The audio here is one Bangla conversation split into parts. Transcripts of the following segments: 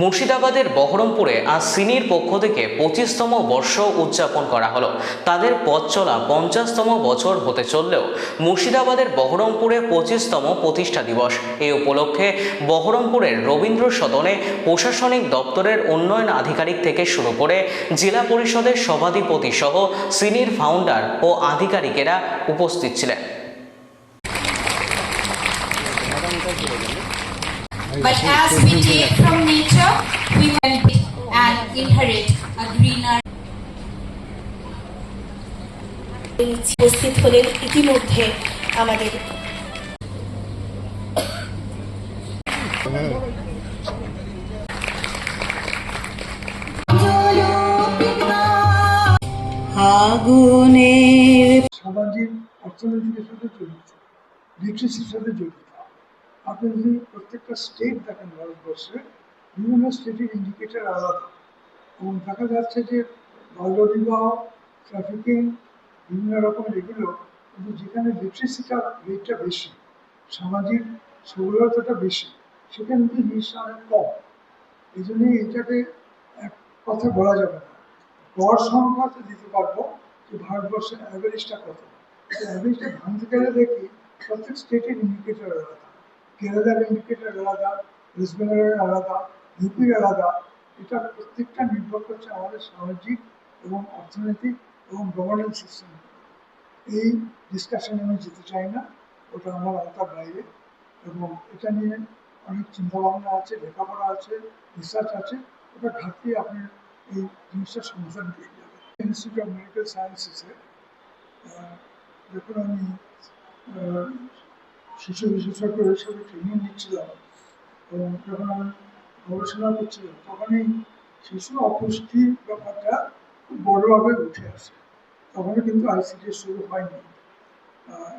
মুর্শিদাবাদের বহরমপুরে আজ সিনির পক্ষ থেকে পঁচিশতম বর্ষ উদযাপন করা হলো। তাদের পথ চলা পঞ্চাশতম বছর হতে চললেও মুর্শিদাবাদের বহরমপুরে পঁচিশতম প্রতিষ্ঠা দিবস। এই উপলক্ষে বহরমপুরের রবীন্দ্র সদনে প্রশাসনিক দপ্তরের উন্নয়ন আধিকারিক থেকে শুরু করে জেলা পরিষদের সভাধিপতি সহ সিনির ফাউন্ডার ও আধিকারিকেরা উপস্থিত ছিলেন। But as we take from nature, we will be and inherit a greener উপস্থিত হলেন ইতিমধ্যে আমাদের। আগুনের সামাজিক অর্থনৈতিকের সাথে জড়িত সাথে জড়িত। আপনি যদি প্রত্যেকটা স্টেট দেখেন ভারতবর্ষে, বিভিন্ন স্টেটের ইন্ডিকেটার আলাদা। এবং দেখা যাচ্ছে যে বাল্যবিবাহ ট্রাফিকিং বিভিন্ন রকমের এগুলো কিন্তু যেখানে লিটারেসিটা রেটটা বেশি, সামাজিক সবলতাটা বেশি, সেখানে কিন্তু জিনিসটা অনেক কম। এই জন্যই এটাকে এক কথা বলা যাবে না। গড় সংখ্যা তো দিতে পারব যে ভারতবর্ষের অ্যাভারেজটা কত? অ্যাভারেজটা ভাঙতে গেলে দেখি প্রত্যেক স্টেটের ইন্ডিকেটার আলাদা। কেরালার ইন্ডিকেটার আলাদা ওয়েস্ট বেঙ্গলের আলাদা, ইউপির আলাদা। এটা প্রত্যেকটা নির্ভর করছে আমাদের সামাজিক এবং অর্থনৈতিক এবং গভর্নেন্স সিস্টেম এই ডিসকাশনে আমি যেতে চাই না, ওটা আমার আওতার বাইরে। এবং এটা নিয়ে অনেক চিন্তাভাবনা আছে, লেখাপড়া আছে রিসার্চ আছে। ওটা ঘাটতি আপনি এই জিনিসটার সমাধান পেয়ে যাবেন ইনস্টিটিউট অফ মেডিকেল সায়েন্সেসে যখন আমি শিশু বিশেষজ্ঞ হিসেবে ট্রেনিং নিচ্ছিলাম এবং যখন আমি গবেষণা করছিলাম তখনই শিশু অপুষ্টির ব্যাপারটা খুব বড়োভাবে উঠে আসে। তখনও কিন্তু আইসিডি শুরু হয়নি।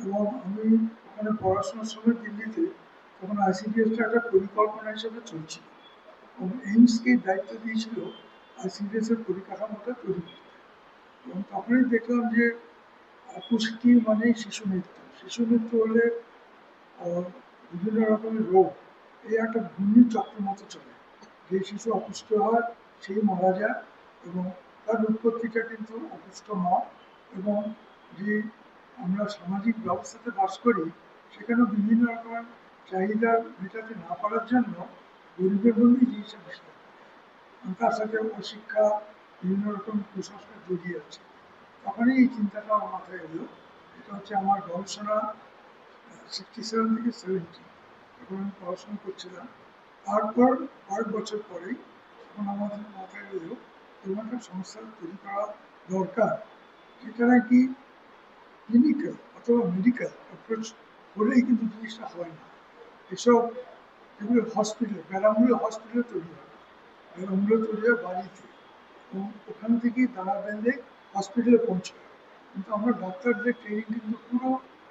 এবং আমি ওখানে পড়াশোনার সময় দিল্লিতে তখন আইসিডিএসটা একটা পরিকল্পনা হিসেবে চলছিল। এবং এইমসকে দায়িত্ব দিয়েছিল আইসিডিএস এর পরিকাঠামোটা তৈরি করতে। এবং তখনই দেখলাম যে অপুষ্টি মানেই শিশু মৃত্যু। শিশু মৃত্যু হলে বিভিন্ন রকমের রোগ। এই একটা ঘূর্ণিচক্রের মতো চলে। যে শিশু অপুষ্ট হয়, সেই মারা যায় এবং তার উৎপত্তিটা কিন্তু অপুষ্ট মা এবং যে আমরা সামাজিক ব্যবস্থাতে বাস করি সেখানে বিভিন্ন রকমের চাহিদা মেটাতে না পারার জন্য গরিবের মধ্যেই জিনিসটা। এবং তার সাথে অশিক্ষা, বিভিন্ন রকম কুসংস্কার জড়িয়ে আছে। তখনই এই চিন্তাটা আমার মাথায় এলো। এটা হচ্ছে আমার গবেষণা। সিক্সটি সেভেন থেকে সেভেন্টি। যখন আমি পড়াশোনা করছিলাম। তারপর কয়েক বছর পরেই তখন আমাদের মাথায় এলো এরকম একটা সংস্থা তৈরি করা দরকার। যেটা নাকি ক্লিনিক্যাল অথবা মেডিকেল অ্যাপ্রোচ করেই কিন্তু জিনিসটা হয় না। এসব যেগুলো হসপিটাল ব্যারামগুলো হসপিটালে তৈরি হয়। ব্যারামগুলো তৈরি হয় বাড়িতে। এবং ওখান থেকেই দাঁড়া বেঁধে হসপিটালে পৌঁছায়। কিন্তু আমরা ডাক্তারদের ট্রেনিং কিন্তু পুরো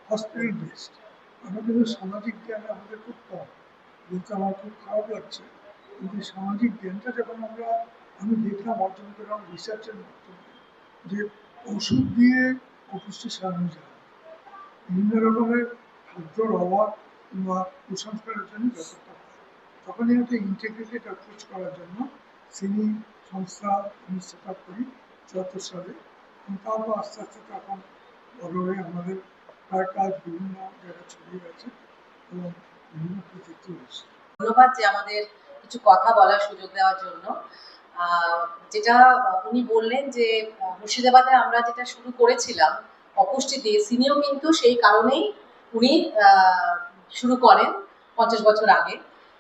হসপিটাল বেসড কিন্তু সামাজিক জ্ঞান আমাদের খুব কম। কিন্তু আমার খুব খারাপ লাগছে। কিন্তু সামাজিক জ্ঞানটা যখন আমরা, আমি দেখলাম অর্জন করলাম রিসার্চের মাধ্যমে যে ওষুধ দিয়ে অপুষ্টি সারানো যায়, বিভিন্ন রকমের খাদ্যর অভাব কিংবা কুসংস্কারের জন্য ব্যাপারটা তখনই একটা ইন্টিগ্রেটেড অ্যাপ্রোচ করার জন্য সিনি সংস্থা আমি সেট আপ করি চুয়াত্তর সালে। তারপর আস্তে আস্তে তখন বড় হয়ে আমাদের প্রায় কাজ বিভিন্ন জায়গায় ছড়িয়ে গেছে এবং বিভিন্ন ধন্যবাদ যে আমাদের কিছু কথা বলার সুযোগ দেওয়ার জন্য। যেটা উনি বললেন যে, মুর্শিদাবাদে আমরা যেটা শুরু করেছিলাম, অপুষ্টি দিয়ে সিনিও কিন্তু সেই কারণেই উনি শুরু করেন পঞ্চাশ বছর আগে।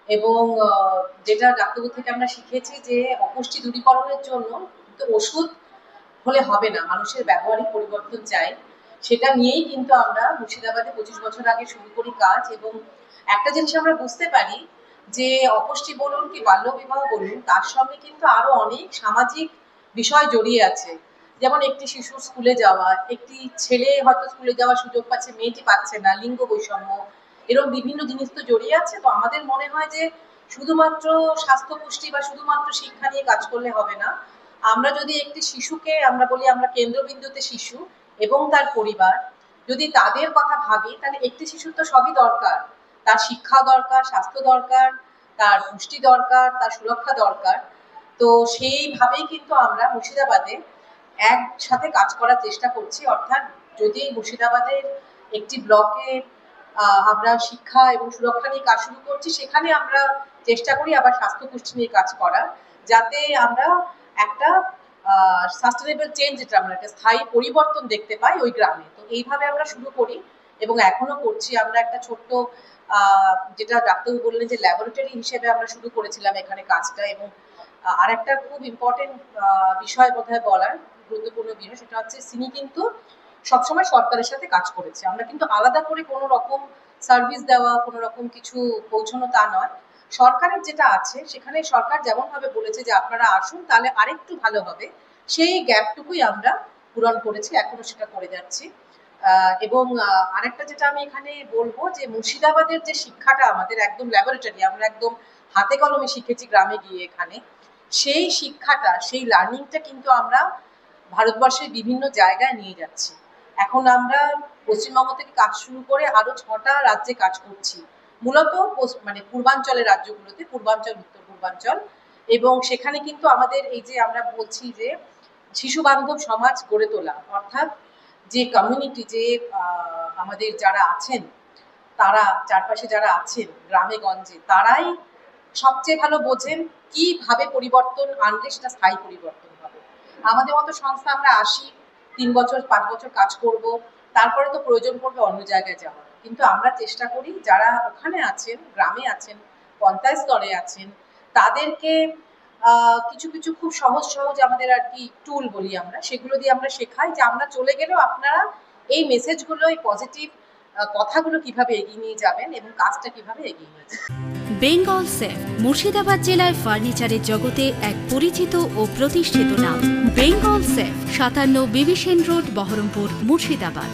এবং যেটা ডাক্তারবাবু থেকে আমরা শিখেছি যে, অপুষ্টি দূরীকরণের জন্য ওষুধ হলে হবে না, মানুষের ব্যবহারিক পরিবর্তন চাই। সেটা নিয়েই কিন্তু আমরা মুর্শিদাবাদে পঁচিশ বছর আগে শুরু করি কাজ এবং একটা জিনিস আমরা বুঝতে পারি যে অপুষ্টি বলুন কি বাল্য বিবাহ বলুন, তার সঙ্গে কিন্তু আরও অনেক সামাজিক বিষয় জড়িয়ে আছে। যেমন একটি শিশু স্কুলে যাওয়া, একটি ছেলে হয়তো স্কুলে যাওয়ার সুযোগ পাচ্ছে, মেয়েটি পাচ্ছে না, লিঙ্গ বৈষম্য এরকম বিভিন্ন জিনিস তো জড়িয়ে আছে। তো আমাদের মনে হয় যে শুধুমাত্র স্বাস্থ্য পুষ্টি বা শুধুমাত্র শিক্ষা নিয়ে কাজ করলে হবে না। আমরা যদি একটি শিশুকে আমরা বলি আমরা কেন্দ্রবিন্দুতে শিশু এবং তার পরিবার। যদি তাদের কথা ভাবি, তাহলে একটি শিশুর তো সবই দরকার। তার শিক্ষা দরকার, স্বাস্থ্য দরকার, তার পুষ্টি দরকার, তার সুরক্ষা দরকার। তো সেইভাবেই কিন্তু আমরা মুর্শিদাবাদে একসাথে কাজ করার চেষ্টা করছি। অর্থাৎ যদি মুর্শিদাবাদের একটি ব্লকে আমরা শিক্ষা এবং সুরক্ষা নিয়ে কাজ শুরু করছি, সেখানে আমরা চেষ্টা করি আবার স্বাস্থ্য পুষ্টি নিয়ে কাজ করার। যাতে আমরা একটা সাস্টেনেবল চেঞ্জ যেটা আমরা একটা স্থায়ী পরিবর্তন দেখতে পাই ওই গ্রামে। তো এইভাবে আমরা শুরু করি এবং এখনও করছি। আমরা একটা ছোট্ট যেটা ডাক্তারবাবু বললেন যে ল্যাবরেটরি হিসেবে আমরা শুরু করেছিলাম এখানে কাজটা এবং আহ, আরেকটা খুব ইম্পর্টেন্ট বিষয় বোধহয় বলার গুরুত্বপূর্ণ বিষয় সেটা হচ্ছে সিনি কিন্তু সবসময় সরকারের সাথে কাজ করেছে। আমরা কিন্তু আলাদা করে কোনো রকম সার্ভিস দেওয়া কোনো রকম কিছু পৌঁছানো তা নয়। সরকারের যেটা আছে, সেখানে সরকার যেমন ভাবে বলেছে যে আপনারা আসুন, তাহলে আরেকটু ভালো হবে। সেই গ্যাপটুকুই আমরা পূরণ করেছি, এখনও সেটা করে যাচ্ছি। এবং আরেকটা যেটা আমি এখানে বলব যে মুর্শিদাবাদের যে শিক্ষাটা আমাদের একদম ল্যাবরেটরি আমরা একদম হাতে কলমে শিখেছি গ্রামে গিয়ে এখানে, সেই শিক্ষাটা, সেই লার্নিংটা কিন্তু আমরা ভারতবর্ষের বিভিন্ন জায়গায় নিয়ে যাচ্ছি। এখন আমরা পশ্চিমবঙ্গ থেকে কাজ শুরু করে আরও ছটা রাজ্যে কাজ করছি। মূলত মানে পূর্বাঞ্চলের রাজ্যগুলোতে, পূর্বাঞ্চল, উত্তর পূর্বাঞ্চল। এবং সেখানে কিন্তু আমাদের এই যে আমরা বলছি যে শিশু বান্ধব সমাজ গড়ে তোলা, অর্থাৎ যে কমিউনিটি যে আমাদের যারা আছেন, তারা চারপাশে যারা আছেন, গ্রামে, গঞ্জে, তারাই সবচেয়ে ভালো বোঝেন কীভাবে পরিবর্তন আনলে সেটা স্থায়ী পরিবর্তন হবে। আমাদের মতো সংস্থা আমরা আসি, তিন বছর, পাঁচ বছর কাজ করব, তারপরে তো প্রয়োজন পড়বে অন্য জায়গায় যাওয়ার। কিন্তু আমরা চেষ্টা করি যারা ওখানে আছেন, গ্রামে আছেন, পঞ্চায়েত স্তরে আছেন, তাদেরকে কিছু কিছু খুব সহজ সহজ আমাদের আর কি টুল বলি আমরা। সেগুলো দিয়ে আমরা শেখাই যে আমরা চলে গেলেও আপনারা এই মেসেজগুলো এই পজিটিভ কথাগুলো কীভাবে এগিয়ে নিয়ে যাবেন এবং কাজটা কীভাবে এগিয়ে নিয়ে যাবেন। বেঙ্গল সেফ মুর্শিদাবাদ জেলায় ফার্নিচারের জগতে এক পরিচিত ও প্রতিষ্ঠিত নাম। বেঙ্গল সেফ সাতান্ন বিবিসেন রোড, বহরমপুর, মুর্শিদাবাদ।